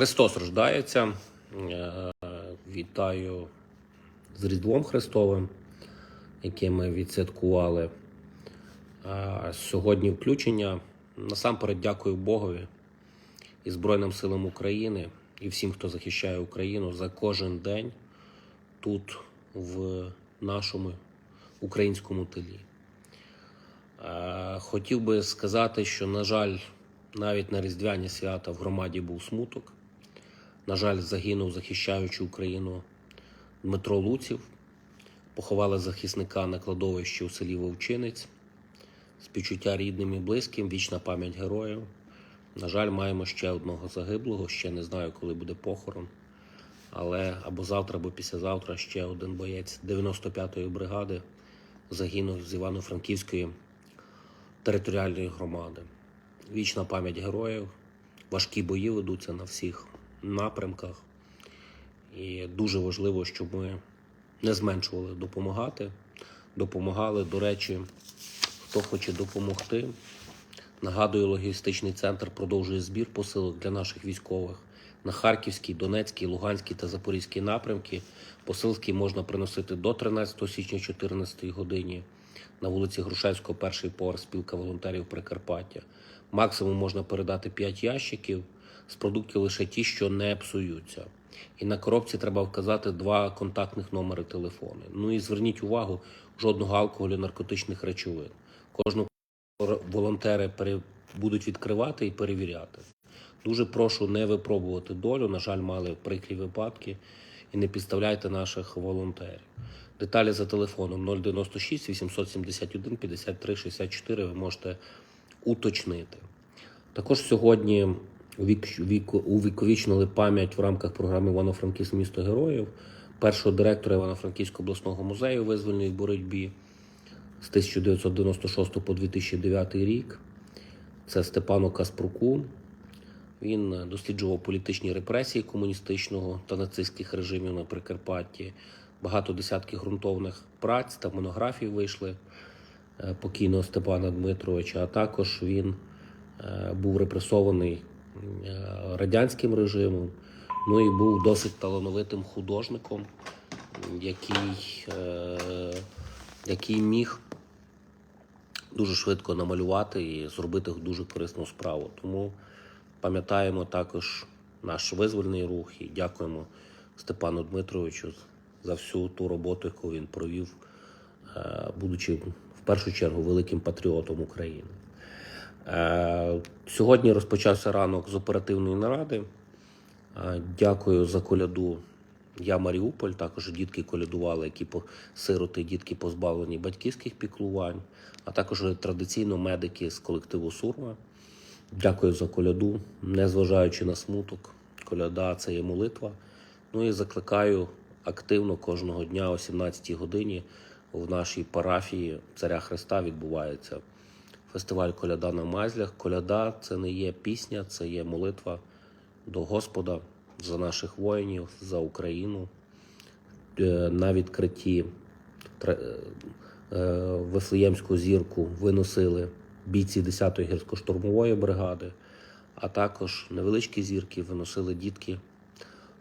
Христос рождається. Е, Вітаю з Різдвом Христовим, яке ми відсвяткували. Е, Сьогодні включення. Насамперед дякую Богові і Збройним силам України і всім, хто захищає Україну за кожен день тут, в нашому українському тилі. Е, Хотів би сказати, що, на жаль, навіть на Різдвяні свята в громаді був смуток. На жаль, загинув, захищаючи Україну Дмитро Луців. Поховали захисника на кладовищі у селі Вовчинець. Співчуття рідним і близьким, вічна пам'ять героїв. На жаль, маємо ще одного загиблого, ще не знаю, коли буде похорон. Але або завтра, або післязавтра ще один боєць 95-ї бригади загинув з Івано-Франківської територіальної громади. Вічна пам'ять героїв, важкі бої ведуться на всіх напрямках. І дуже важливо, щоб ми не зменшували допомагати, допомагали. До речі, хто хоче допомогти. Нагадую, логістичний центр продовжує збір посилок для наших військових на Харківській, Донецькій, Луганській та Запорізькій напрямки. Посилки можна приносити до 13 січня 14 годині на вулиці Грушевського, перший поверх спілка волонтерів Прикарпаття. Максимум можна передати 5 ящиків з продуктів лише ті, що не псуються. І на коробці треба вказати два контактних номери телефону. Ну і зверніть увагу, жодного алкоголю, наркотичних речовин. Кожну волонтери будуть відкривати і перевіряти. Дуже прошу не випробувати долю. На жаль, мали прикрі випадки і не підставляйте наших волонтерів. Деталі за телефоном 096 871 53 64 ви можете уточнити. Також сьогодні увіковічнили пам'ять в рамках програми Івано-Франківськ місто героїв першого директора Івано-Франківського обласного музею визвольної боротьбі з 1996 по 2009 рік. Це Степану Каспруку. Він досліджував політичні репресії комуністичного та нацистських режимів на Прикарпатті. Багато десятків ґрунтовних праць та монографій вийшли е, покійного Степана Дмитровича. А також він е, був репресований радянським режимом. Ну і був досить талановитим художником, який, е, який міг дуже швидко намалювати і зробити дуже корисну справу. Тому пам'ятаємо також наш визвольний рух і дякуємо Степану Дмитровичу за всю ту роботу, яку він провів, е, будучи в першу чергу великим патріотом України. Е, Сьогодні розпочався ранок з оперативної наради. Е, Дякую за коляду. Я Маріуполь, також дітки колядували, які сироти, дітки позбавлені батьківських піклувань, а також традиційно медики з колективу Сурма. Дякую за коляду, незважаючи на смуток. Коляда це є молитва. Ну і закликаю активно кожного дня о 17-й годині в нашій парафії Царя Христа відбувається фестиваль Коляда на Мазлях. Коляда це не є пісня, це є молитва до Господа за наших воїнів, за Україну. Е, На відкритті тре- е, Вифлеємську зірку виносили бійці 10-ї гірсько-штурмової бригади, а також невеличкі зірки виносили дітки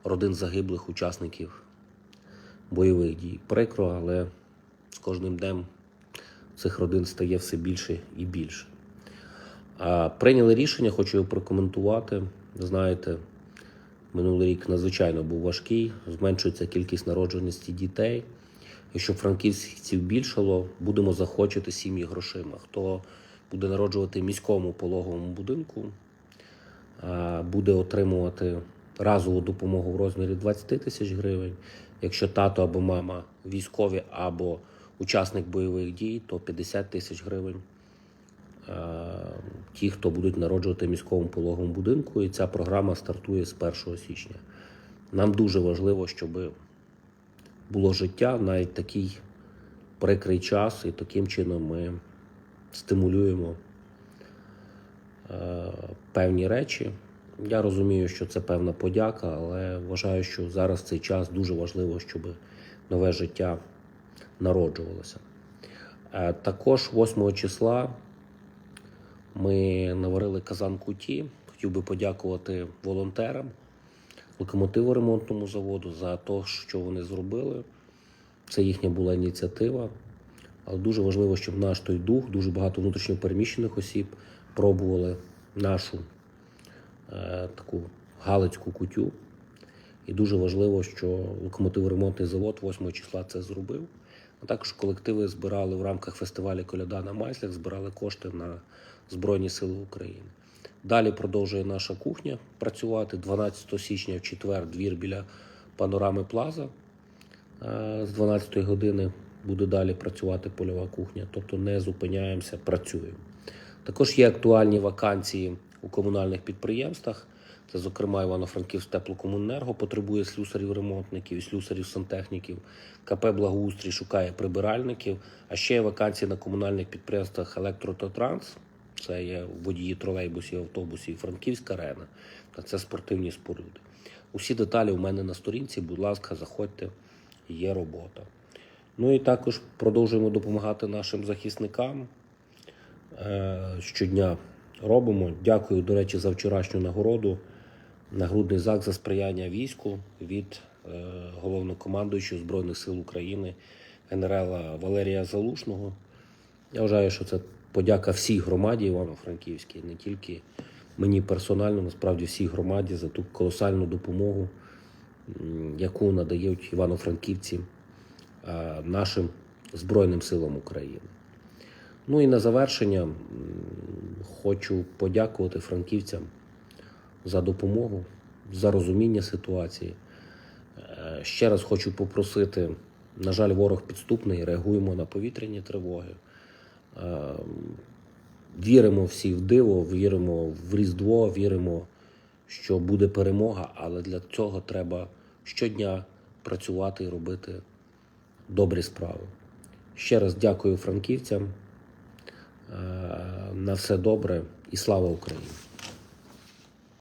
родин загиблих учасників бойових дій. Прикро, але з кожним днем цих родин стає все більше і більше. Прийняли рішення, хочу його прокоментувати. Знаєте, минулий рік надзвичайно був важкий, зменшується кількість народженості дітей. Якщо франківців більшало, будемо захочити сім'ї грошима. Хто буде народжувати в міському пологовому будинку, буде отримувати разову допомогу в розмірі 20 тисяч гривень. Якщо тато або мама військові або учасник бойових дій, то 50 тисяч гривень. Е, Ті, хто будуть народжувати в міському пологовому будинку, і ця програма стартує з 1 січня. Нам дуже важливо, щоб було життя навіть такий прикрий час, і таким чином ми стимулюємо е, певні речі. Я розумію, що це певна подяка, але вважаю, що зараз цей час дуже важливо, щоб нове життя народжувалося. Е, Також 8 числа ми наварили казан куті. Хотів би подякувати волонтерам, локомотиворемонтному заводу за те, що вони зробили. Це їхня була ініціатива. Але дуже важливо, щоб наш той дух, дуже багато внутрішньопереміщених осіб пробували нашу е, таку галицьку кутю. І дуже важливо, що локомотиворемонтний завод 8 числа це зробив. А також колективи збирали в рамках фестивалю Коляда на Майслях, збирали кошти на Збройні Сили України. Далі продовжує наша кухня працювати. 12 січня в четвер двір біля панорами Плаза. Е, З 12 години буде далі працювати польова кухня. Тобто не зупиняємося, працюємо. Також є актуальні вакансії у комунальних підприємствах. Це, зокрема, Івано-Франківськ теплокомуненерго потребує слюсарів-ремонтників і слюсарів-сантехніків. КП Благоустрій шукає прибиральників. А ще є вакансії на комунальних підприємствах Електрототранс. Це є водії тролейбусів, автобусів, Франківська арена. Та це спортивні споруди. Усі деталі у мене на сторінці. Будь ласка, заходьте, є робота. Ну і також продовжуємо допомагати нашим захисникам. Е, Щодня робимо. Дякую, до речі, за вчорашню нагороду. Нагрудний знак за сприяння війську від е, головнокомандуючого Збройних сил України генерала Валерія Залушного. Я вважаю, що це подяка всій громаді Івано-Франківській, не тільки мені персонально, насправді всій громаді за ту колосальну допомогу, яку надають івано-франківці е, нашим Збройним силам України. Ну і на завершення хочу подякувати франківцям за допомогу, за розуміння ситуації. Е, Ще раз хочу попросити, на жаль, ворог підступний, реагуємо на повітряні тривоги. Е, Віримо всі в диво, віримо в Різдво, віримо, що буде перемога, але для цього треба щодня працювати і робити добрі справи. Ще раз дякую франківцям. Е, На все добре і слава Україні!